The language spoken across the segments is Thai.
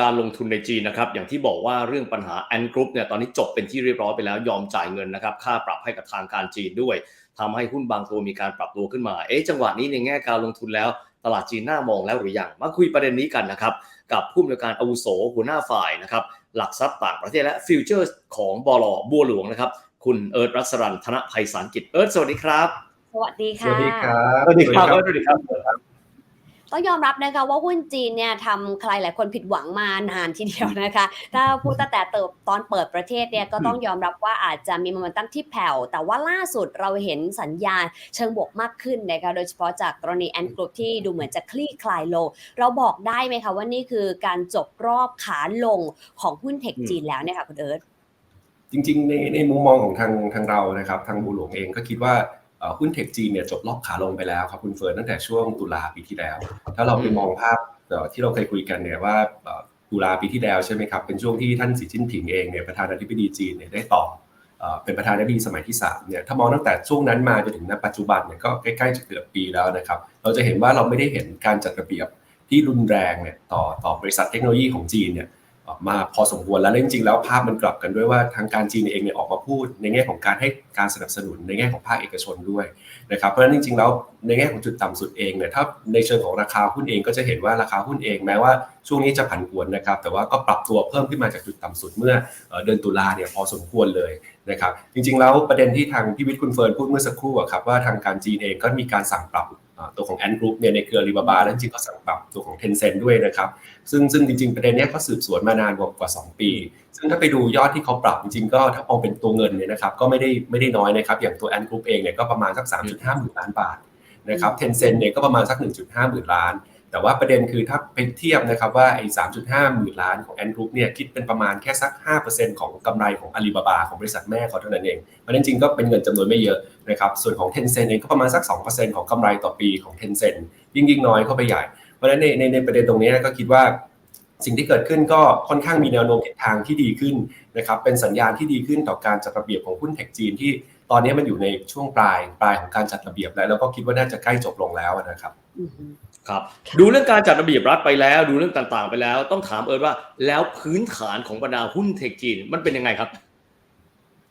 การลงทุนในจีนนะครับอย่างที่บอกว่าเรื่องปัญหาแอนกรุ๊ปเนี่ยตอนนี้จบเป็นที่เรียบร้อยไปแล้วยอมจ่ายเงินนะครับค่าปรับให้กับทางการจีนด้วยทำให้หุ้นบางตัวมีการปรับตัวขึ้นมาเอ๊ะจังหวะนี้ในแง่การลงทุนแล้ว ตลาดจีนน่ามองแล้วหรือยังมาคุยประเด็นนี้กันนะครับกับผู้อำนวยการอาวุโสหัวหน้าฝ่ายนะครับหลักทรัพย์ต่างประเทศและฟิวเจอร์ของบลบัวหลวงนะครับคุณเอิร์ธรัศรันธนภัยสารกิจเอิร์ธสวัสดีครับ สวัสดีสค่ะวัสดีครับสวัสดีครับสวัสดีครับ ต้องยอมรับนะคะว่าหุ้นจีนเนี่ยทำใครหลายคนผิดหวังมานานทีเดียวนะคะ ถ้าพูดตั้งแต่เติบตอนเปิดประเทศเนี่ยก็ต้องยอมรับว่าอาจจะมีโมเมนตัมที่แผ่ว แต่ว่าล่าสุดเราเห็นสัญญาณเชิงบวกมากขึ้นนะคะโดยเฉพาะจากกรณีแอนกรุ๊ปที่ดูเหมือนจะคลี่คลายลง เราบอกได้ไหมคะว่านี่คือการจบรอบขาลงของหุ้นเทคจีนแล้วเนี่ยค่ะคุณเอิร์ธจริงๆในในมุมมองของทางทางเรานะครับ ทางบูหลวงเองก็คิดว่าเอ่อ หุ้นเทคจีนเนี่ยจบรอบขาลงไปแล้วครับคุณเฟิร์นตั้งแต่ช่วงตุลาปีที่แล้ว ถ้าเราไปมองภาพที่เราเคยคุยกันเนี่ยว่าตุลาปีที่แล้วใช่ไหมครับเป็นช่วงที่ท่านสีจิ้นผิงเองเนี่ยประธานาธิบดีจีนเนี่ยได้ต่อเอ่อเป็นประธานาธิบดีสมัยที่3เนี่ยถ้ามองตั้งแต่ช่วงนั้นมาจนถึงณปัจจุบันเนี่ยก็ใกล้ๆจะเกือบปีแล้วนะครับเราจะเห็นว่าเราไม่ได้เห็นการจัดระเบียบที่รุนแรงเนี่ยต่อต่อบริษัทเทคโนโลยีของจีนเนี่ย ออกมาพอสมควรแล้วและจริงๆแล้วภาพมันกลับกันด้วยว่าทางการจีนเองเนี่ยออกมาพูด ในแง่ของการให้การสนับสนุนในแง่ของภาคเอกชนด้วยนะครับเพราะฉะนั้นจริงๆแล้วในแง่ของจุดต่ำสุดเองเนี่ยถ้าในเชิงของราคาหุ้นเองก็จะเห็นว่าราคาหุ้นเองแม้ว่าช่วงนี้จะผันผวนนะครับแต่ว่าก็ปรับตัวเพิ่มขึ้นมาจากจุดต่ำสุดเมื่อเดือนตุลาเนี่ยพอสมควรเลยนะครับจริงๆแล้วประเด็นที่ทางพี่วิทย์คุณเฟิร์นพูดเมื่อสักครู่ครับว่าทางการจีนเองก็มีการสั่งปรับ ตัวของแอนกรุ๊ปเนี่ยในเครือ Alibaba แล้วจริงๆก็สั่งปรับตัวของ Tencent ด้วยนะครับ ซึ่งซึ่งจริง ๆ ประเด็นเนี้ยเขาสืบสวนมานานกว่ากว่า 2 ปี ซึ่งถ้าไปดูยอดที่เขาปรับจริงๆก็ถ้ามองเป็นตัวเงินเนี่ยนะครับก็ไม่ได้ไม่ได้น้อยนะครับ อย่างตัวแอนกรุ๊ปเองเนี่ยก็ประมาณสัก 3.5หมื่นล้านบาทนะครับเทนเซ็นเนี่ยก็ประมาณสัก 1.5หมื่นล้าน แต่ว่าประเด็นคือถ้าไปเทียบนะครับว่าไอ้3.5หมื่นล้านของแอนกรุ๊ปเนี่ยคิดเป็นประมาณแค่สัก5%ของกำไรของอาลีบาบาของบริษัทแม่เขาเท่านั้นเองเพราะนั้นจริงก็เป็นเงินจำนวนไม่เยอะนะครับส่วนของ Tencent เองก็ประมาณสัก2%ของกำไรต่อปีของ Tencent ยิ่งยิ่งน้อยเข้าไปใหญ่ เพราะฉะนั้นในในในประเด็นตรงนี้ก็คิดว่าสิ่งที่เกิดขึ้นก็ค่อนข้างมีแนวโน้มทิศทางที่ดีขึ้นนะครับเป็นสัญญาณที่ดีขึ้นต่อการจัดระเบียบของหุ้นเทคจีนที่ตอนนี้มันอยู่ในช่วงปลายปลายของการจัดระเบียบแล้วแล้วก็คิดว่าน่าจะใกล้จบลงแล้วนะครับ ครับ ดูเรื่องการจัดระเบียบรัฐไปแล้ว ดูเรื่องต่างๆ ไปแล้ว ต้องถามเอิร์ธว่า แล้วพื้นฐานของบรรดาหุ้นเทคจีนมันเป็นยังไงครับ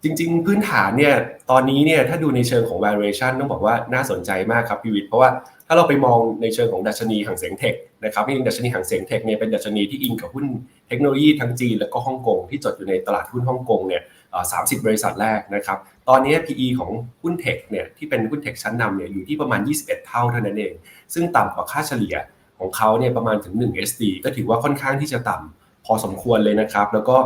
จริง ๆ พื้นฐานเนี่ยตอนนี้เนี่ยถ้าดูในเชิงของ valuation ต้องบอกว่าน่าสนใจมากครับพี่วิทย์เพราะว่าถ้าเราไปมองในเชิงของดัชนีห่างเสียงเทคนะครับจริงๆดัชนีห่างเสียงเทคเนี่ยเป็นดัชนีที่อิงกับหุ้นเทคโนโลยีทั้งจีน แล้วก็ฮ่องกงที่จดอยู่ในตลาดหุ้นฮ่องกงเนี่ยเอ่อ30บริษัทแรกนะครับ ตอนนี้ PE ของหุ้นเทคเนี่ยที่เป็นหุ้นเทคชั้นนำเนี่ยอยู่ที่ประมาณ 21 เท่าเท่านั้นเอง ซึ่งต่ำกว่าค่าเฉลี่ยของเขาเนี่ยประมาณถึง 1 SD ก็ถือว่าค่อนข้างที่จะต่ำพอสมควรเลยนะครับ แล้วก็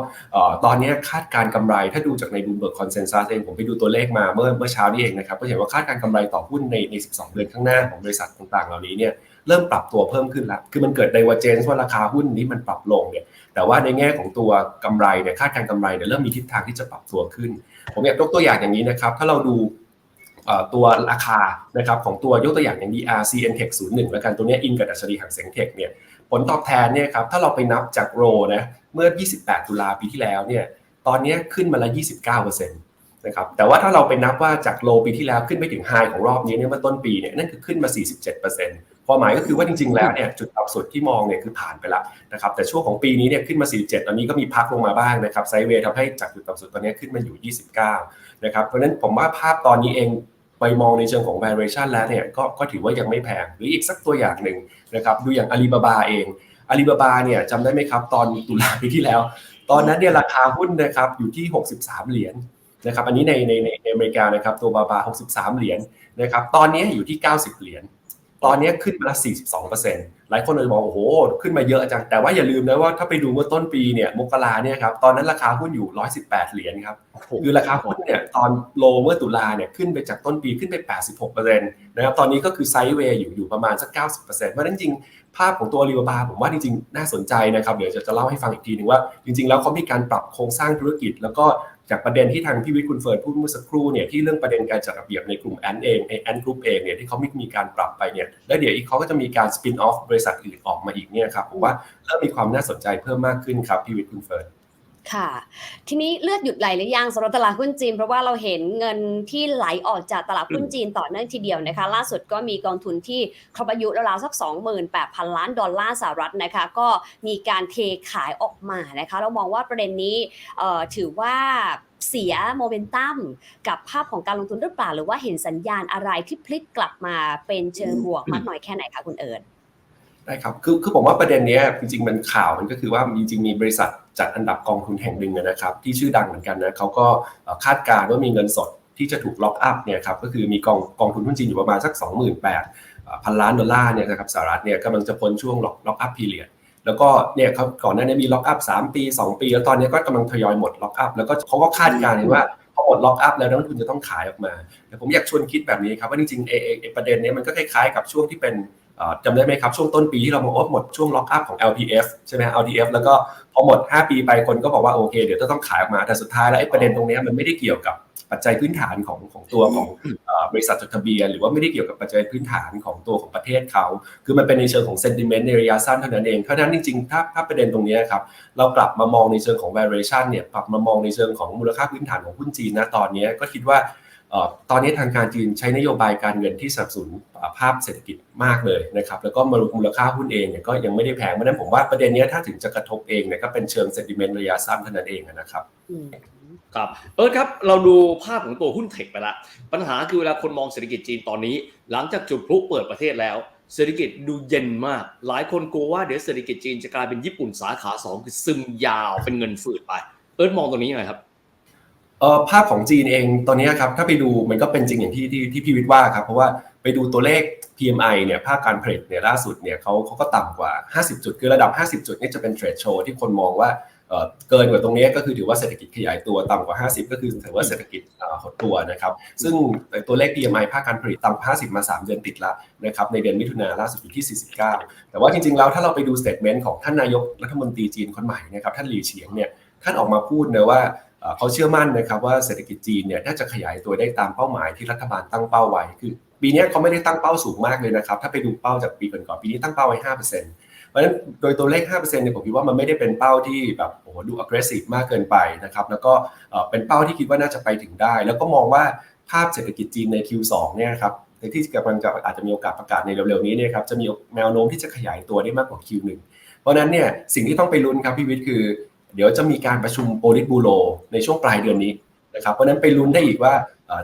ตอนนี้คาดการกำไรถ้าดูจากใน Bloomberg Consensus เองผมไปดูตัวเลขมาเมื่อเมื่อเช้านี้เองนะครับ ก็เห็นว่าคาดการกำไรต่อหุ้นในใน 12 เดือนข้างหน้าของบริษัทต่างๆ เหล่านี้เนี่ยเริ่มปรับตัวเพิ่มขึ้นแล้ว คือมันเกิด divergence ว่าราคาหุ้นนี้มันปรับลงเนี่ย แต่ว่าในแง่ของตัวกำไรเนี่ย คาดการกำไรเนี่ยเริ่มมีทิศทางที่จะปรับตัวขึ้น ผมอยากยกตัวอย่างอย่างนี้นะครับ ถ้าเราดูตัวราคานะครับของตัวยกตัวอย่างอย่าง DR CNTech 01 แล้วกันตัวนี้อินกับดัชนีห่างเสียงเทคเนี่ยผลตอบแทนเนี่ยครับถ้าเราไปนับจากโรนะเมื่อ 28 ตุลาปีที่แล้วเนี่ยตอนนี้ขึ้นมาละ29%นะครับแต่ว่าถ้าเราไปนับว่าจากโลปีที่แล้วขึ้นไปถึงไฮของรอบนี้เนี่ยเมื่อต้นปีเนี่ยนั่นคือขึ้นมา 47% ความหมายก็คือว่าจริง ๆ แล้วเนี่ยจุดต่ำสุดที่มองเนี่ยคือผ่านไปแล้วนะครับแต่ช่วงของปีนี้เนี่ยขึ้นมา 47 ตอนนี้ก็มีพักลงมาบ้างนะครับไซเวย์ทำให้จากจุดต่ำสุดตอนนี้ขึ้นมาอยู่ 29 นะครับเพราะฉะนั้นผมว่าภาพตอนนี้เองไปมองในเชิงของ valuation แล้วเนี่ยก็ก็ถือว่ายังไม่แพงหรืออีกสักตัวอย่างหนึ่งนะครับดูอย่างอาลีบาบาเองอาลีบาบาเนี่ยจำได้ไหมครับ ตอนตุลาปีที่แล้ว ตอนนั้นเนี่ยราคาหุ้นนะครับอยู่ที่ 63 เหรียญนะครับอันนี้ในในในในอเมริกานะครับตัวบาบา 63 เหรียญนะครับตอนนี้อยู่ที่ 90 เหรียญ ตอนนี้ขึ้นมาละ42%หลายคนเลยมองโอ้โห ขึ้นมาเยอะจัง แต่ว่าอย่าลืมนะว่าถ้าไปดูเมื่อต้นปีเนี่ยมกราเนี่ยครับตอนนั้นราคาหุ้นอยู่ 118 เหรียญครับคือราคาหุ้นเนี่ยตอนโลเมื่อตุลาเนี่ยขึ้นไปจากต้นปีขึ้นไป 86%นะครับตอนนี้ก็คือไซด์เวย์อยู่อยู่ประมาณสัก 90%เพราะฉะนั้นจริงภาพของตัวรีบาผมว่าจริงๆ น่าสนใจนะครับ เดี๋ยวจะจะเล่าให้ฟังอีกทีหนึ่งว่า จริงๆ แล้วเขามีการปรับโครงสร้างธุรกิจ แล้วก็ จากประเด็นที่ทางพี่วิทย์คุณเฟิร์นพูดเมื่อสักครู่เนี่ยที่เรื่องประเด็นการจัดระเบียบในกลุ่มแอนเองไอแอนกรุ๊ปเองเนี่ยที่เขามีมีการปรับไปเนี่ยแล้วเดี๋ยวอีกเขาก็จะมีการสปินออฟบริษัทอื่นออกมาอีกเนี่ยครับผมว่าเริ่มมีความน่าสนใจเพิ่มมากขึ้นครับพี่วิทย์คุณเฟิร์น ค่ะ ทีนี้เลือดหยุดไหลหรือยังสำหรับตลาดหุ้นจีน เพราะว่าเราเห็นเงินที่ไหลออกจากตลาดหุ้นจีนต่อเนื่องทีเดียวนะคะ ล่าสุดก็มีกองทุนที่ครบอายุราวๆสัก 28,000 ล้านดอลลาร์สหรัฐนะคะ ก็มีการเทขายออกมานะคะ เรามองว่าประเด็นนี้ถือว่าเสียโมเมนตัมกับภาพของการลงทุนหรือเปล่า หรือว่าเห็นสัญญาณอะไรที่พลิกกลับมาเป็นเชิงบวกมากน้อยแค่ไหนคะคุณเอิร์ธได้ครับคือคือผมว่าประเด็นนี้จริงๆมันข่าวมันก็คือว่าจริงๆมีบริษัท จัดอันดับกองทุนแห่งหนึ่งนะครับ ที่ชื่อดังเหมือนกันนะเขาก็คาดการณ์ว่ามีเงินสดที่จะถูกล็อกอัพเนี่ยครับก็คือมีกองกองทุนหุ้นจีนอยู่ประมาณสัก 28,000พันล้านดอลลาร์เนี่ยนะครับสหรัฐเนี่ยกำลังจะพ้นช่วงล็อกล็อกอัพพีเรียดแล้วก็เนี่ยเขาก่อนหน้านี้มีล็อกอัพ3ปี 2 ปี แล้วตอนนี้ก็กำลังทยอยหมดล็อกอัพแล้วก็เขาก็คาดการณ์ว่าพอหมดล็อกอัพแล้วนักลงทุนจะต้องขายออกมาแต่ผมอยากชวนคิดแบบนี้ครับว่าจริงๆเอเออประเด็นเนี้ยมันก็คล้ายๆกับช่วงที่เป็น จำได้ไหมครับ ช่วงต้นปีที่เราบอกว่าหมดช่วงล็อกอัพของ LPF ใช่ไหม LTF แล้วก็พอหมด 5 ปีไปคนก็บอกว่าโอเค เดี๋ยวจะต้องขายออกมา แต่สุดท้ายแล้วไอ้ประเด็นตรงเนี้ยมันไม่ได้เกี่ยวกับปัจจัยพื้นฐานของของตัวของเอ่อบริษัทจดทะเบียน หรือว่าไม่ได้เกี่ยวกับปัจจัยพื้นฐานของตัวของประเทศเขา คือมันเป็นในเชิงของ sentiment ในระยะสั้นเท่านั้นเอง เพราะฉะนั้นจริงๆ ถ้าถ้าประเด็นตรงเนี้ยครับ เรากลับมามองในเชิงของ valuation เนี่ยปรับมามองในเชิงของมูลค่าพื้นฐานของหุ้นจีนนะตอนเนี้ยก็คิดว่าเอ่อ ตอนนี้ทางการจีนใช้นโยบายการเงินที่สนับสนุนภาพเศรษฐกิจมากเลยนะครับแล้วก็มูลค่าหุ้นเองเนี่ยก็ยังไม่ได้แพงเพราะนั้นผมว่าประเด็นนี้ถ้าถึงจะกระทบเองเนี่ยก็เป็นเชิงเซนติเมนต์ระยะสั้นเท่านั้นเองนะครับครับเออครับเราดูภาพของตัวหุ้นเทคไปละปัญหาคือเวลาคนมองเศรษฐกิจจีนตอนนี้ หลังจากจุดพลุเปิดประเทศแล้ว เศรษฐกิจดูเย็นมาก หลายคนกลัวว่าเดี๋ยวเศรษฐกิจจีนจะกลายเป็นญี่ปุ่นสาขาสองคือซึมยาวเป็นเงินฝืดไป เอิร์ธมองตรงนี้ยังไงครับ เออภาพของจีนเองตอนนี้ครับถ้าไปดูมันก็เป็นจริงอย่างที่ที่ที่พี่วิทย์ว่าครับเพราะว่าไปดูตัวเลข PMI เนี่ยภาคการผลิตเนี่ยล่าสุดเนี่ยเขาเขาก็ต่ำกว่า 50 จุด คือระดับ 50 จุดนี่จะเป็นเทรดโชว์ที่คนมองว่าเออเกินกว่าตรงนี้ก็คือถือว่าเศรษฐกิจขยายตัวต่ำกว่า 50 ก็คือถือว่าเศรษฐกิจหดตัวนะครับ ซึ่งตัวเลข PMI ภาคการผลิตต่ำกว่า50 มา 3 เดือนติดละนะครับในเดือนมิถุนาล่าสุดอยู่ที่ 49 แต่ว่าจริงๆแล้วถ้าเราไปดูสเต t เมนต์ของท่านนายกรัฐมนตรีจีนคนใหม่นะครับท่านหลีเฉียงเนี่ยท่านออกมาพูดนะว่า เขาเชื่อมั่นนะครับว่าเศรษฐกิจจีนเนี่ยน่าจะขยายตัวได้ตามเป้าหมายที่รัฐบาลตั้งเป้าไว้คือ ปีนี้เขาไม่ได้ตั้งเป้าสูงมากเลยนะครับถ้าไปดูเป้าจากปีก่อนๆปีนี้ตั้งเป้าไว้5%เพราะฉะนั้นโดยตัวเลข5%เนี่ยผมคิดว่ามันไม่ได้เป็นเป้าที่แบบโอ้โหดู aggressive มากเกินไปนะครับแล้วก็เป็นเป้าที่คิดว่าน่าจะไปถึงได้ แล้วก็มองว่าภาพเศรษฐกิจจีนใน Q2 เนี่ยครับในที่กำลังจะอาจจะมีโอกาสประกาศในเร็วๆนี้เนี่ยครับจะมีแนวโน้มที่จะขยายตัวได้มากกว่า Q1 เพราะฉะนั้นเนี่ยสิ่งที่ต้องไปลุ้นครับพี่วิทย์คือ เดี๋ยวจะมีการประชุมโอลิตบูโรในช่วงปลายเดือนนี้นะครับเพราะนั้นไปลุ้นได้อีกว่า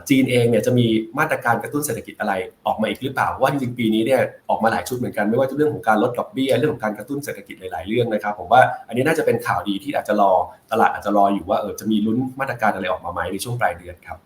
จีนเองเนี่ยจะมีมาตรการกระตุ้นเศรษฐกิจอะไรออกมาอีกหรือเปล่าว่าจริงๆปีนี้เนี่ยออกมาหลายชุดเหมือนกันไม่ว่าจะเรื่องของการลดดอกเบี้ยเรื่องของการกระตุ้นเศรษฐกิจหลายๆเรื่องนะครับ ผมว่าอันนี้น่าจะเป็นข่าวดีที่อาจจะรอตลาดอาจจะรออยู่ว่าเออจะมีลุ้นมาตรการอะไรออกมาไหมในช่วงปลายเดือนครับ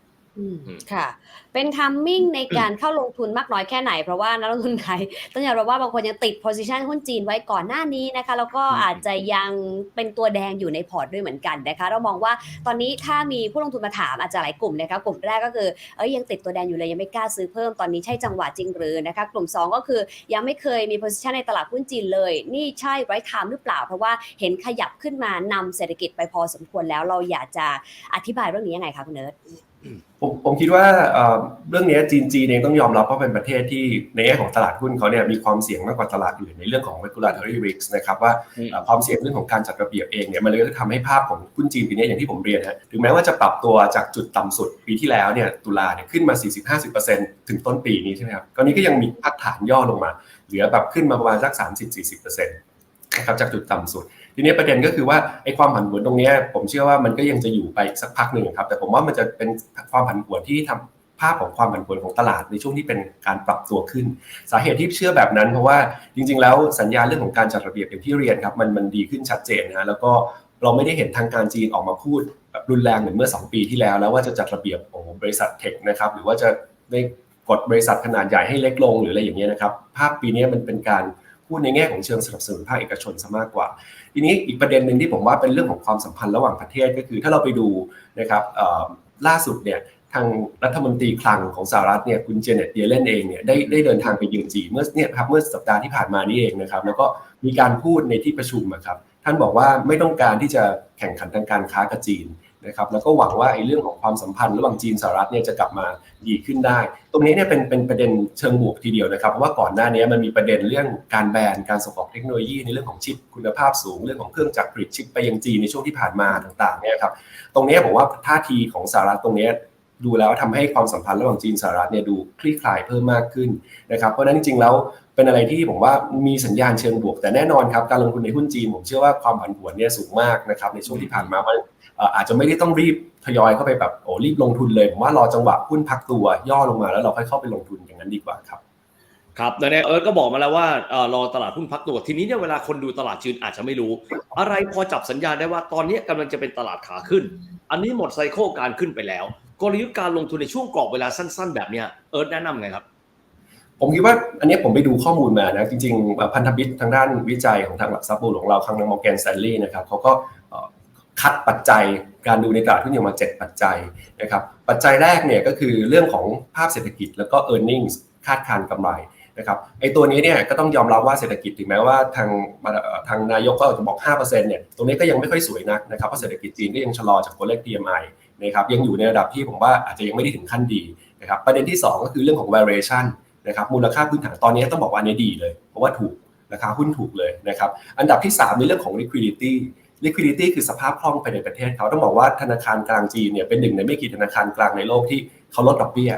ค่ะ เป็นทัมมิ่งในการเข้าลงทุนมากน้อยแค่ไหน เพราะว่านักลงทุนไทยต้องยอมรับว่าบางคนยังติด position หุ้นจีนไว้ก่อนหน้านี้นะคะ แล้วก็อืมอาจจะยังเป็นตัวแดงอยู่ในพอร์ตด้วยเหมือนกันนะคะ เรามองว่าตอนนี้ถ้ามีผู้ลงทุนมาถามอาจจะหลายกลุ่มนะคะกลุ่มแรกก็คือเอ้ยยังติดตัวแดงอยู่เลยยังไม่กล้าซื้อเพิ่มตอนนี้ใช่จังหวะจริงหรือนะคะ กลุ่ม 2 ก็คือยังไม่เคยมี position ในตลาดหุ้นจีนเลย นี่ใช่ไ i ท์ไทม์หรือเปล่า เพราะว่าเห็นขยับขึ้นมานำเศรษฐกิจไปพอสมควรแล้วเราอยากจะอธิบายเรื่องนี้ยังไงคะคุณเนิร์ด ผมผมคิดว่าเอ่อเรื่องนี้จีนจีนเองต้องยอมรับว่าเป็นประเทศที่ในแง่ของตลาดหุ้นเขาเนี่ยมีความเสี่ยงมากกว่าตลาดอื่นในเรื่องของ regulatory risk นะครับว่าอืมเอ่อความเสี่ยงเรื่องของการจัดระเบียบเองเนี่ยมันเลยก็ทำให้ภาพของหุ้นจีนปีนี้อย่างที่ผมเรียนฮะถึงแม้ว่าจะปรับตัวจากจุดต่ำสุดปีที่แล้วเนี่ยตุลาเนี่ยขึ้นมา 40-50%ถึงต้นปีนี้ใช่ไหมครับตอนนี้ก็ยังมีพักฐานย่อลงมา เหลือแบบขึ้นมาประมาณสัก 30-40%นะครับจากจุดต่ำสุด ทีนี้ประเด็นก็คือว่าไอ้ความผันผวนตรงนี้ผมเชื่อว่ามันก็ยังจะอยู่ไปสักพักหนึ่งครับ แต่ผมว่ามันจะเป็นความผันผวนที่ทำภาพของความผันผวนของตลาดในช่วงที่เป็นการปรับตัวขึ้น สาเหตุที่เชื่อแบบนั้น เพราะว่าจริง ๆ แล้วสัญญาเรื่องของการจัดระเบียบอย่างที่เรียนครับมันมันดีขึ้นชัดเจนนะแล้วก็เราไม่ได้เห็นทางการจีนออกมาพูดแบบรุนแรงเหมือนเมื่อ 2 ปีที่แล้ว แล้วว่าจะจัดระเบียบโอ้บริษัทเทคนะครับหรือว่าจะได้กดบริษัทขนาดใหญ่ให้เล็กลงหรืออะไรอย่างเงี้ยนะครับภาพปีนี้มันเป็นการ พูดในแง่ของเชิงสนับสนุนภาคเอกชนซะมากกว่า ทีนี้อีกประเด็นหนึ่งที่ผมว่าเป็นเรื่องของความสัมพันธ์ระหว่างประเทศก็คือ ถ้าเราไปดูนะครับล่าสุดเนี่ยทางรัฐมนตรีคลังของสหรัฐเนี่ยคุณเจเน็ตเยเลนเองเนี่ยได้ได้เดินทางไปเยือนจีนเมื่อเนี่ยครับเมื่อสัปดาห์ที่ผ่านมานี่เองนะครับ แล้วก็มีการพูดในที่ประชุมครับท่านบอกว่าไม่ต้องการที่จะแข่งขันทางการค้ากับจีน นะครับแล้วก็หวังว่าไอ้เรื่องของความสัมพันธ์ระหว่างจีนสหรัฐเนี่ยจะกลับมาดีขึ้นได้ ตรงนี้เนี่ยเป็นเป็นประเด็นเชิงบวกทีเดียวนะครับเพราะว่าก่อนหน้านี้มันมีประเด็นเรื่องการแบนการส่งออกเทคโนโลยีในเรื่องของชิปคุณภาพสูง เรื่องของเครื่องจักรผลิตชิปไปยังจีนในช่วงที่ผ่านมาต่างๆเนี่ยครับตรงนี้ผมว่าท่าทีของสหรัฐตรงนี้ดูแล้วทำให้ความสัมพันธ์ระหว่างจีนสหรัฐเนี่ยดูคลี่คลายเพิ่มมากขึ้นนะครับเพราะนั้นจริงๆแล้วเป็นอะไรที่ผมว่ามีสัญญาณเชิงบวก แต่แน่นอนครับการลงทุนในหุ้นจีนผมเชื่อว่าความผันผวนเนี่ยสูงมากนะครับในช่วงที่ผ่านมามัน อาจจะไม่ได้ต้องรีบทยอยเข้าไปแบบโอ้รีบลงทุนเลยผมว่ารอจังหวะหุ้นพักตัวย่อลงมาแล้วเราค่อยเข้าไปลงทุนอย่างนั้นดีกว่าครับครับแต่เนี่ยเอิร์ธก็บอกมาแล้วว่าเอ่อรอตลาดหุ้นพักตัวทีนี้เนี่ยเวลาคนดูตลาดจีนอาจจะไม่รู้ อะไรพอจับสัญญาณได้ว่าตอนนี้กำลังจะเป็นตลาดขาขึ้น อันนี้หมดไซเคิลการขึ้นไปแล้ว กลยุทธ์การลงทุนในช่วงกรอบเวลาสั้น ๆ แบบเนี้ยเอิร์ธแนะนำไงครับผมคิดว่าอันนี้ผมไปดูข้อมูลมานะจริงๆพันธมิตรทางด้านวิจัยของทางหลักทรัพย์บัวหลวงเราครั้งนึงมอร์แกนสแตนลีย์นะครับเขาก็ คัดปัจจัยการดูในตลาดหุ้นอยู่มา 7 ปัจจัยนะครับปัจจัยแรกเนี่ยก็คือเรื่องของภาพเศรษฐกิจแล้วก็ e a r n i n g คาดการณ์กำไรนะครับไอ้ตัวนี้เนี่ยก็ต้องยอมรับว่าเศรษฐกิจถึงแม้ว่าทางทางนายกก็จะบอก 5%เนี่ยตรงนี้ก็ยังไม่ค่อยสวยนักนะครับเพราะเศรษฐกิจจีนก็ยังชะลอจากตัวเลข PMI นะครับยังอยู่ในระดับที่ผมว่าอาจจะยังไม่ได้ถึงขั้นดีนะครับประเด็นที่ 2 ก็คือเรื่องของ valuation นะครับมูลค่าพื้นฐานตอนนี้ต้องบอกว่าอันนี้ดีเลย เพราะว่าถูกราคาหุ้นถูกเลยนะครับอันดับที่ 3 ในเรื่องของ liquidity liquidity คือสภาพคล่องภายในประเทศเขาต้องบอกว่าธนาคารกลางจีนเนี่ยเป็นหนึ่งในไม่กี่ธนาคารกลางในโลกที่เขาลดดอกเบี้ย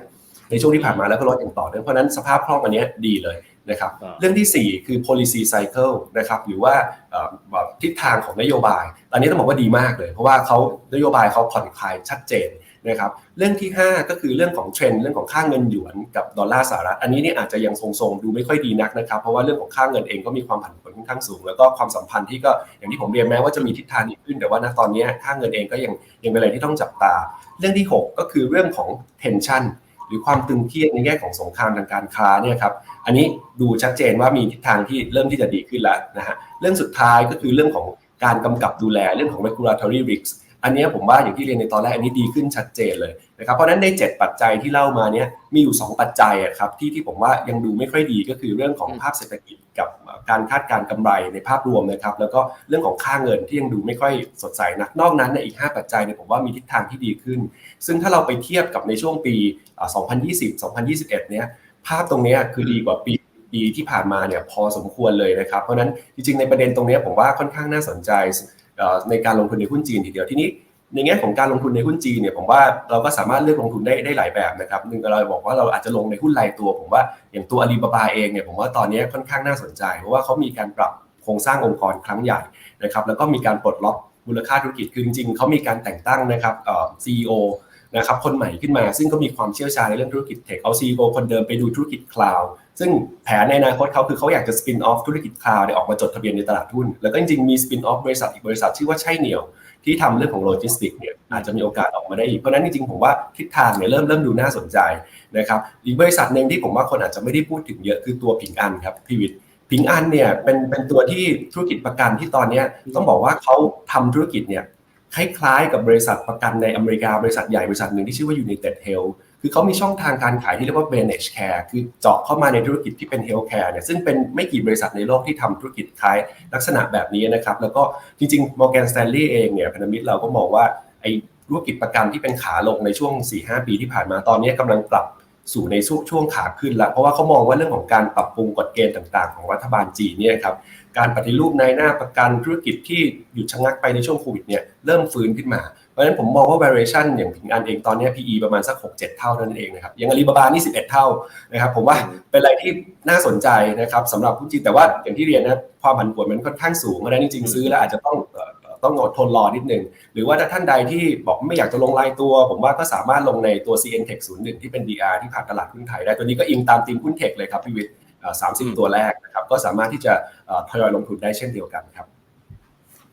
ในช่วงที่ผ่านมาแล้วก็ลดอย่างต่อเนื่องเพราะนั้นสภาพคล่องอันนี้ดีเลยนะครับอ่าเรื่องที่ 4 คือ policy cycle นะครับหรือว่าเอ่อแบบทิศทางของนโยบาย ตอนนี้ต้องบอกว่าดีมากเลย เพราะว่าเขานโยบายเขาผ่อนคลายชัดเจน นะครับเรื่องที่ 5 ก็คือเรื่องของเทรนด์เรื่องของค่าเงินหยวนกับดอลลาร์สหรัฐอันนี้เนี่ยอาจจะยังทรงๆดูไม่ค่อยดีนักนะครับเพราะว่าเรื่องของค่าเงินเองก็มีความผันผวนค่อนข้างสูง แล้วก็ความสัมพันธ์ที่ก็อย่างที่ผมเรียนแม้ว่าจะมีทิศทางดีขึ้น แต่ว่าณตอนนี้ค่าเงินเองก็ยังยังเป็นอะไรที่ต้องจับตา เรื่องที่ 6 ก็คือเรื่องของ tension หรือความตึงเครียดในแง่ของสงครามทางการค้าเนี่ยครับ อันนี้ดูชัดเจนว่ามีทิศทางที่เริ่มที่จะดีขึ้นแล้วนะฮะ เรื่องสุดท้ายก็คือเรื่องของการกำกับดูแลเรื่องของ regulatory risk อันนี้ผมว่าอย่างที่เรียนในตอนแรกอันนี้ดีขึ้นชัดเจนเลยนะครับเพราะนั้นใน 7 ปัจจัยที่เล่ามาเนี้ยมีอยู่ 2 ปัจจัยครับที่ที่ผมว่ายังดูไม่ค่อยดีก็คือเรื่องของภาพเศรษฐกิจกับการคาดการณ์กำไรในภาพรวมนะครับ แล้วก็เรื่องของค่าเงินที่ยังดูไม่ค่อยสดใสนักนอกนั้นในอีก 5 ปัจจัยเนี่ยผมว่ามีทิศทางที่ดีขึ้น ซึ่งถ้าเราไปเทียบกับในช่วงปี 2020 2021 เนี่ยภาพตรงนี้คือดีกว่าปีปีที่ผ่านมาเนี่ยพอสมควรเลยนะครับ เพราะนั้นจริงๆในประเด็นตรงนี้ผมว่าค่อนข้างน่าสนใจ ในการลงทุนในหุ้นจีนทีเดียวทีนี้ในแง่ของการลงทุนในหุ้นจีนเนี่ยผมว่าเราก็สามารถเลือกลงทุนได้ได้หลายแบบนะครับหนึ่งเราบอกว่าเราอาจจะลงในหุ้นรายตัว ผมว่าอย่างตัวอาลีบาบาเองเนี่ยผมว่าตอนนี้ค่อนข้างน่าสนใจ เพราะว่าเขามีการปรับโครงสร้างองค์กรครั้งใหญ่นะครับแล้วก็มีการปลดล็อกมูลค่าธุรกิจคือจริงๆเขามีการแต่งตั้งนะครับเอ่อ CEO นะครับคนใหม่ขึ้นมา ซึ่งก็มีความเชี่ยวชาญในเรื่องธุรกิจเทคเอา CEO คนเดิมไปดูธุรกิจคลาวด์ซึ่งแผนในอนาคตเขาคือเขาอยากจะสปินออฟธุรกิจคลาวด์ออกมาจดทะเบียนในตลาดหุ้นแล้วก็จริงๆมีสปินออฟบริษัทอีกบริษัทชื่อว่าใช่เหนียวที่ทำเรื่องของโลจิสติกเนี่ยอาจจะมีโอกาสออกมาได้อีก เพราะนั้นจริงๆผมว่าทิศทางเนี่ยเริ่มเริ่มดูน่าสนใจนะครับอีกบริษัทหนึ่งที่ผมว่าคนอาจจะไม่ได้พูดถึงเยอะคือตัวผิงอันครับพีวิทผิงอันเนี่ยเป็นเป็นตัวที่ธุรกิจประกันที่ตอนนี้ต้องบอกว่าเขาทำธุรกิจเนี่ย คล้ายๆกับบริษัทประกันในอเมริกาบริษัทใหญ่บริษัทหนึ่งที่ชื่อว่า United Health คือเขามีช่องทางการขายที่เรียกว่า managed care คือเจาะเข้ามาในธุรกิจที่เป็น health care เนี่ยซึ่งเป็นไม่กี่บริษัทในโลกที่ทำธุรกิจคล้ายลักษณะแบบนี้นะครับ แล้วก็จริงๆ Morgan Stanley เองเนี่ยพันธมิตรเราก็มองว่าไอ้ธุรกิจประกันที่เป็นขาลงในช่วง 4-5 ปีที่ผ่านมาตอนนี้กำลังกลับ สู่ในช่วงช่วงขาขึ้นแล้วเพราะว่าเขามองว่าเรื่องของการปรับปรุงกฎเกณฑ์ต่างๆ ของรัฐบาลจีนเนี่ยครับการปฏิรูปในหน้าประกันธุรกิจที่หยุดชะงักไปในช่วงโควิดเนี่ยเริ่มฟื้นขึ้นมา เพราะฉะนั้นผมมองว่า valuation อย่างผิงอันเองตอนนี้ PE ประมาณสัก 6-7 เท่านั่นเองนะครับอย่างอาลีบาบานี่11 เท่านะครับผมว่าเป็นอะไรที่น่าสนใจนะครับสำหรับผู้จีนแต่ว่าอย่างที่เรียนนะความผันผวนมันค่อนข้างสูงเพราะนั้นจริงๆซื้อแล้วอาจจะต้อง ต้องอดทนรอนิดนึง หรือว่าถ้าท่านใดที่บอกไม่อยากจะลงรายตัว ผมว่าก็สามารถลงในตัว CN Tech 01 ที่เป็น DR ที่ผ่านตลาดหุ้นไทยได้ ตัวนี้ก็อิงตามทีมหุ้นเทคเลยครับพี่วิทย์สามสิบตัวแรกนะครับ ก็สามารถที่จะทยอยลงทุนได้เช่นเดียวกันครับ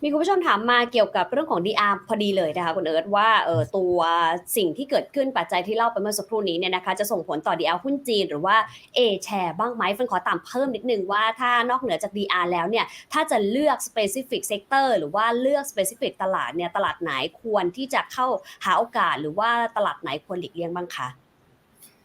มีคุณผู้ชมถามมาเกี่ยวกับเรื่องของ DR พอดีเลยนะคะคุณเอิร์ธว่าเออตัวสิ่งที่เกิดขึ้นปัจจัยที่เล่าไปเมื่อสักครู่นี้เนี่ยนะคะจะส่งผลต่อ DR หุ้นจีนหรือว่า A share บ้างไหมฟันขอตามเพิ่มนิดนึงว่าถ้านอกเหนือจาก DR แล้วเนี่ยถ้าจะเลือก specific sector หรือว่าเลือก specific ตลาดเนี่ยตลาดไหนควรที่จะเข้าหาโอกาส หรือว่าตลาดไหนควรหลีกเลี่ยงบ้างคะ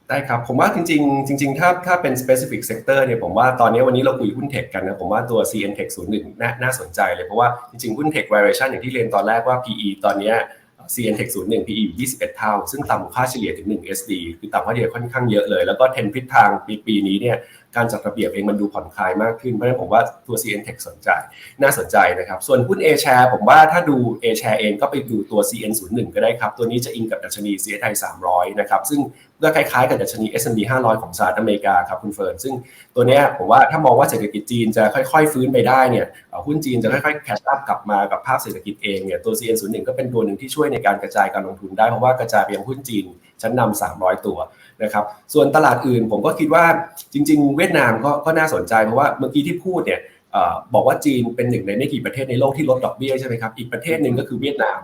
ได้ครับ ผมว่าจริง ๆ จริง ๆ ถ้าถ้าเป็น specific sector เนี่ยผมว่าตอนนี้วันนี้เราคุยหุ้นเทคกันนะ ผมว่าตัว CN Tech 01น่าน่าสนใจเลยเพราะว่าจริง ๆ หุ้นเทค valuation อย่างที่เรียนตอนแรกว่า PE ตอนนี้ CN Tech 01 PE อยู่ 21 เท่า ซึ่งต่ำกว่าค่าเฉลี่ยถึง 1 SD คือต่ำกว่าเฉลี่ยค่อนข้างเยอะเลย แล้วก็เทรนด์ทิศทางปีปีนี้เนี่ยการจัดระเบียบเองมันดูผ่อนคลายมากขึ้น เพราะฉะนั้นผมว่าตัว CN Tech สนใจ น่าสนใจนะครับ ส่วนหุ้น A share ผมว่าถ้าดู A share เองก็ไปดูตัว CN 01ก็ได้ครับ ตัวนี้จะอิงกับดัชนี CSI 300 นะครับ ซึ่ง ก็คล้ายๆกับดัชนี S&P 500 ของสหรัฐอเมริกาครับคุณเฟิร์นซึ่งตัวนี้ผมว่าถ้ามองว่าเศรษฐกิจจีนจะค่อยๆ ฟื้นไปได้เนี่ยหุ้นจีนจะค่อยๆแคชอัพกลับมากับภาพเศรษฐกิจเองเนี่ยตัว CN 01 ก็เป็นตัวหนึ่งที่ช่วยในการกระจายการลงทุนได้เพราะว่ากระจายไปยังหุ้นจีนชั้นนำ300 ตัวนะครับส่วนตลาดอื่นผมก็คิดว่าจริง ๆ เวียดนามก็ก็น่าสนใจเพราะว่าเมื่อกี้ที่พูดเนี่ยอบอกว่าจีนเป็นหนึ่งในไม่กี่ประเทศในโลกที่ลดดอกเบี้ยใช่ไหมครับอีกประเทศหนึ่งก็คือเวียดนาม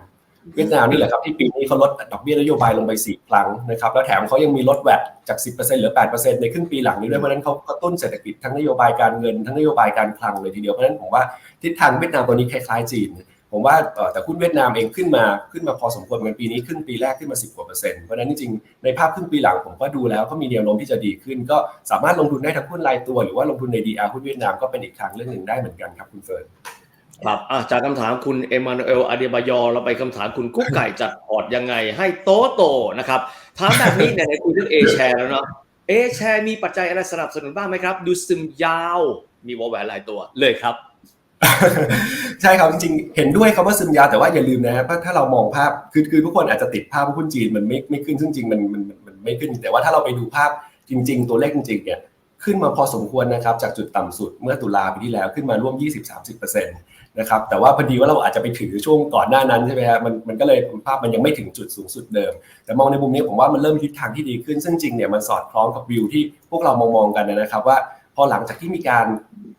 เวียดนามนี่แหละครับที่ปีนี้เขาลดดอกเบี้ยนโยบายลงไป 4 ครั้งนะครับแล้วแถมเขายังมีลดแวดจาก 10%เหลือ 8%ในครึ่งปีหลังนี้ด้วยเพราะนั้นเขากระตุ้นเศรษฐกิจทั้งนโยบายการเงินทั้งนโยบายการคลังเลยทีเดียวเพราะฉะนั้นผมว่าทิศทางเวียดนามตัวนี้คล้ายๆจีนผมว่าแต่หุ้นเวียดนามเองขึ้นมาขึ้นมาพอสมควรเหมือนปีนี้ครึ่งปีแรกขึ้นมา 10กว่าเปอร์เซ็นต์เพราะฉะนั้นจริงๆในภาพครึ่งปีหลังผมก็ดูแล้วก็มีแนวโน้มที่จะดีขึ้น ก็สามารถลงทุนได้ทั้งหุ้นรายตัว หรือว่าลงทุนใน DR หุ้นเวียดนามก็เป็นอีกทางเรื่องหนึ่งได้เหมือนกันครับคุณเฟิร์น ครับอะจากคำถามคุณเอมานูเอลอาเดียบายอเราไปคำถามคุณกุ๊กไก่จัดพอร์ตยังไง ให้โตโตนะครับถามแบบนี้เนี่ยในคุยเรื่องเอแชร์แล้วเนาะเอแชร์มีปัจจัยอะไรสนับสนุนบ้างไหมครับ ดูซึมยาวมีวอลแหวนหลายตัวเลยครับ ใช่ครับจริงๆเห็นด้วยครับว่าซึมยาวแต่ว่าอย่าลืมนะครับถ้าเรามองภาพคือคือทุกคนอาจจะติดภาพหุ้นจีนมันไม่ไม่ขึ้นซึ่งจริงมันมันมันไม่ขึ้น แต่ว่าถ้าเราไปดูภาพจริง ๆ ตัวเลขจริงๆเนี่ยขึ้นมาพอสมควรนะครับจากจุดต่ำสุดเมื่อตุลาปีที่แล้วขึ้นมาร่วม 20-30% นะครับแต่ว่าพอดีว่าเราอาจจะไปถือช่วงก่อนหน้านั้นใช่ไหมฮะมันมันก็เลยภาพมันยังไม่ถึงจุดสูงสุดเดิม แต่มองในมุมนี้ผมว่ามันเริ่มทิศทางที่ดีขึ้น ซึ่งจริงเนี่ยมันสอดคล้องกับวิวที่พวกเรามองมองๆกันนะครับว่าพอหลังจากที่มีการ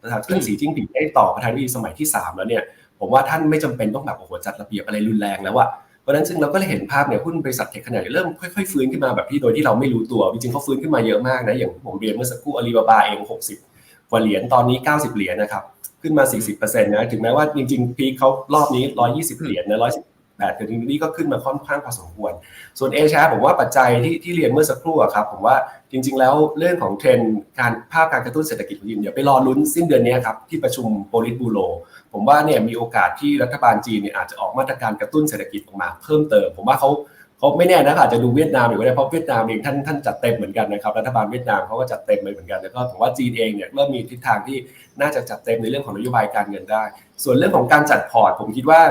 ประธานสีจิ้งผิงได้ต่อประธานาธิบดีสมัยที่ 3 แล้วเนี่ยผมว่าท่านไม่จำเป็นต้องแบบโอ้โหจัดระเบียบอะไรรุนแรงแล้วอะเพราะนั้นซึ่งเราก็เลยเห็นภาพเนี่ยหุ้นบริษัทเทคขนาดใหญ่เริ่มค่อยๆฟื้นขึ้นมาแบบที่โดยที่เราไม่รู้ตัวจริงๆเขาฟื้นขึ้นมาเยอะมากนะอย่างผมเรียนเมื่อสักครู่อาลีบาบาเอง 60 กว่าเหรียญตอนนี้ 90 เหรียญนะครับ ขึ้นมา 40%นะถึงแม้ว่าจริงๆพีคเขารอบนี้ 120 เหรียญนะ118แต่ทีนี้ก็ขึ้นมาค่อนข้างพอสมควร ส่วนเอชาผมว่าปัจจัยที่ที่เรียนเมื่อสักครู่อะครับผมว่าจริง ๆ แล้วเรื่องของเทรนด์การภาพการกระตุ้นเศรษฐกิจของจีนเดี๋ยวไปรอลุ้นสิ้นเดือนนี้ครับที่ประชุมโพลิตบูโรผมว่าเนี่ยมีโอกาสที่รัฐบาลจีนเนี่ยอาจจะออกมาตรการกระตุ้นเศรษฐกิจออกมาเพิ่มเติม ผมว่าเขา เขาไม่แน่นะอาจจะดูเวียดนามอยู่ก็ได้เพราะเวียดนามเองท่านท่านจัดเต็มเหมือนกันนะครับรัฐบาลเวียดนามเขาก็จัดเต็มไปเหมือนกันแล้วก็ผมว่าจีนเองเนี่ยเริ่มมีทิศทางที่น่าจะจัดเต็มในเรื่องของนโยบายการเงินได้ ส่วนเรื่องของการจัดพอร์ตผมคิดว่า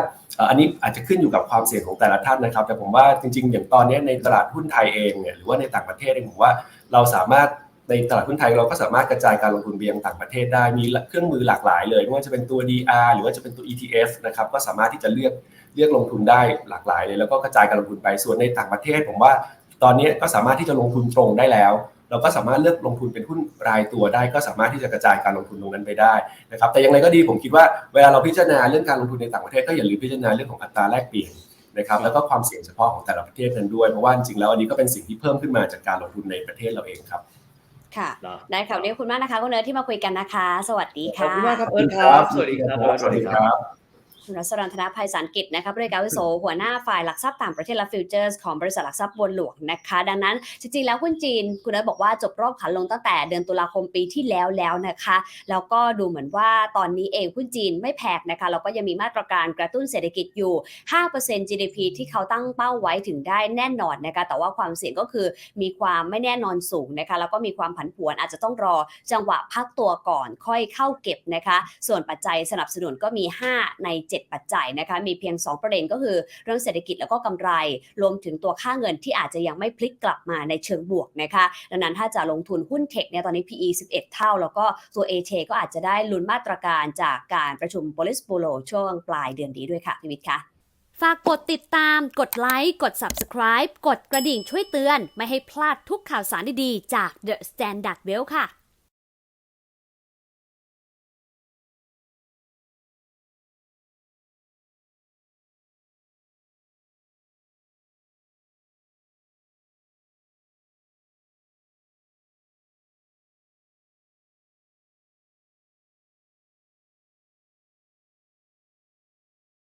อันนี้อาจจะขึ้นอยู่กับความเสี่ยงของแต่ละท่านนะครับ แต่ผมว่าจริง ๆ อย่างตอนนี้ในตลาดหุ้นไทยเองเนี่ยหรือว่าในต่างประเทศเองผมว่าเราสามารถในตลาดหุ้นไทยเราก็สามารถกระจายการลงทุนไปยังต่างประเทศได้มีเครื่องมือหลากหลายเลยไม่ว่าจะเป็นตัว DR หรือว่าจะเป็นตัว ETF นะครับก็สามารถที่จะเลือก เลือกลงทุนได้หลากหลายเลยแล้วก็กระจายการลงทุนไปส่วนในต่างประเทศ ผมว่าตอนนี้ก็สามารถที่จะลงทุนตรงได้แล้วเราก็สามารถเลือกลงทุนเป็นหุ้นรายตัวได้ ก็สามารถที่จะกระจายการลงทุนตรงนั้นไปได้นะครับแต่อย่างไรก็ดีผมคิดว่าเวลาเราพิจารณาเรื่องการลงทุนในต่างประเทศก็อย่าลืมพิจารณาเรื่องของอัตราแลกเปลี่ยนนะครับแล้วก็ความเสี่ยงเฉพาะของแต่ละประเทศนั้นด้วยเพราะว่าจริงๆแล้วอันนี้ก็เป็นสิ่งที่เพิ่มขึ้นมาจากการลงทุนในประเทศเราเองครับค่ะนะได้ค่ะวันนี้ขอบคุณมากนะคะคุณเนิร์ดที่มาคุยกันนะคะ สวัสดีขอบค่ะคุณมากครับเอิร์ธครับ สวัสดีครับเอิร์ธสวัสดีครับ คุณรัศรันธนภัยสารกิจนะคะบริการวิโสหัวหน้าฝ่ายหลักทรัพย์ต่างประเทศและฟิวเจอร์สของบริษัทหลักทรัพย์บัวหลวงนะคะ ดังนั้นจริงๆแล้วหุ้นจีน คุณเอิร์ธบอกว่าจบรอบขาลงตั้งแต่เดือนตุลาคมปีที่แล้วแล้วนะคะ แล้วก็ดูเหมือนว่าตอนนี้เองหุ้นจีนไม่แพงนะคะแล้วก็ยังมีมาตรการกระตุ้นเศรษฐกิจอยู่ 5% GDP ที่เขาตั้งเป้าไว้ถึงได้แน่นอนนะคะแต่ว่าความเสี่ยงก็คือมีความไม่แน่นอนสูงนะคะแล้วก็มีความผันผวนอาจจะต้องรอจังหวะพักตัวก่อนค่อยเข้าเก็บนะคะ ส่วนปัจจัยสนับสนุนก็มี 5 ใน 7ปัจจัยนะคะ มีเพียง 2 ประเด็นก็คือเรื่องเศรษฐกิจแล้วก็กำไร รวมถึงตัวค่าเงินที่อาจจะยังไม่พลิกกลับมาในเชิงบวกนะคะ ดังนั้นถ้าจะลงทุนหุ้นเทคเนี่ยตอนนี้ PE 11 เท่า แล้วก็ตัว a t ก็อาจจะได้ลุ้นมาตรการจากการประชุม Police Bureau ช่วงปลายเดือนนี้ด้วยค่ะพิวิทย์ค่ะฝากกดติดตาม กดไลค์ กด Subscribe กดกระดิ่งช่วยเตือน ไม่ให้พลาดทุกข่าวสารดีๆ จาก The Standard Well ค่ะ